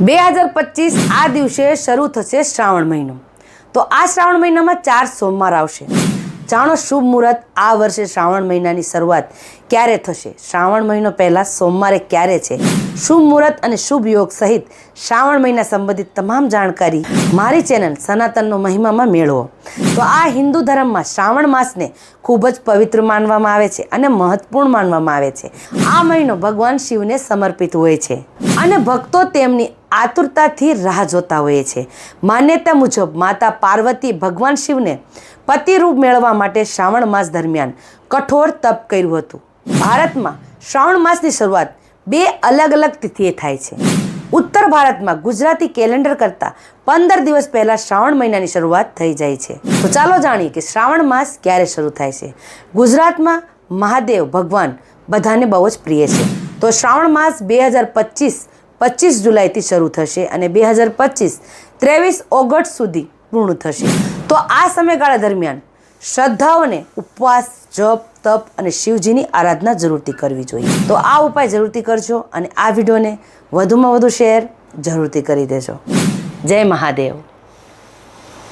બે હજાર પચીસ આ દિવસે શરૂ થશે શ્રાવણ મહિનો. તો આ શ્રાવણ મહિનામાં ચાર સોમવાર આવશે. જાણો શુભ મુહૂર્ત, આ વર્ષે શ્રાવણ મહિનાની શરૂઆત ક્યારે થશે? શ્રાવણ મહિનો પહેલાં સોમવારે ક્યારે છે? શુભ મુહૂર્ત અને શુભ યોગ સહિત શ્રાવણ મહિના સંબંધિત તમામ જાણકારી મારી ચેનલ સનાતનનો મહિમામાં મેળવો. તો આ હિન્દુ ધર્મમાં શ્રાવણ માસને ખૂબ જ પવિત્ર માનવામાં આવે છે અને મહત્વપૂર્ણ માનવામાં આવે છે. આ મહિનો ભગવાન શિવને સમર્પિત હોય છે અને ભક્તો તેમની આતુરતાથી રાહ જોતા હોય છે. માન્યતા મુજબ માતા પાર્વતી ભગવાન શિવને પતિરૂપ મેળવવા માટે શ્રાવણ માસ દરમિયાન કઠોર તપ કર્યું હતું. ભારતમાં શ્રાવણ માસની શરૂઆત બે અલગ અલગ તિથિએ થાય છે. ઉત્તર ભારતમાં ગુજરાતી કેલેન્ડર કરતાં પંદર દિવસ પહેલાં શ્રાવણ મહિનાની શરૂઆત થઈ જાય છે. તો ચાલો જાણીએ કે શ્રાવણ માસ ક્યારે શરૂ થાય છે. ગુજરાતમાં મહાદેવ ભગવાન બધાને બહુ જ પ્રિય છે. તો શ્રાવણ માસ બે હજાર પચીસ પચીસ જુલાઈથી શરૂ થશે અને બે હજાર પચીસ ત્રેવીસ ઓગસ્ટ સુધી પૂર્ણ થશે. તો આ સમયગાળા દરમિયાન શ્રદ્ધાઓને ઉપવાસ, જપ, તપ અને શિવજીની આરાધના જરૂરથી કરવી જોઈએ. તો આ ઉપાય જરૂરથી કરજો અને આ વિડીયોને વધુમાં વધુ શેર જરૂરથી કરી દેજો. જય મહાદેવ.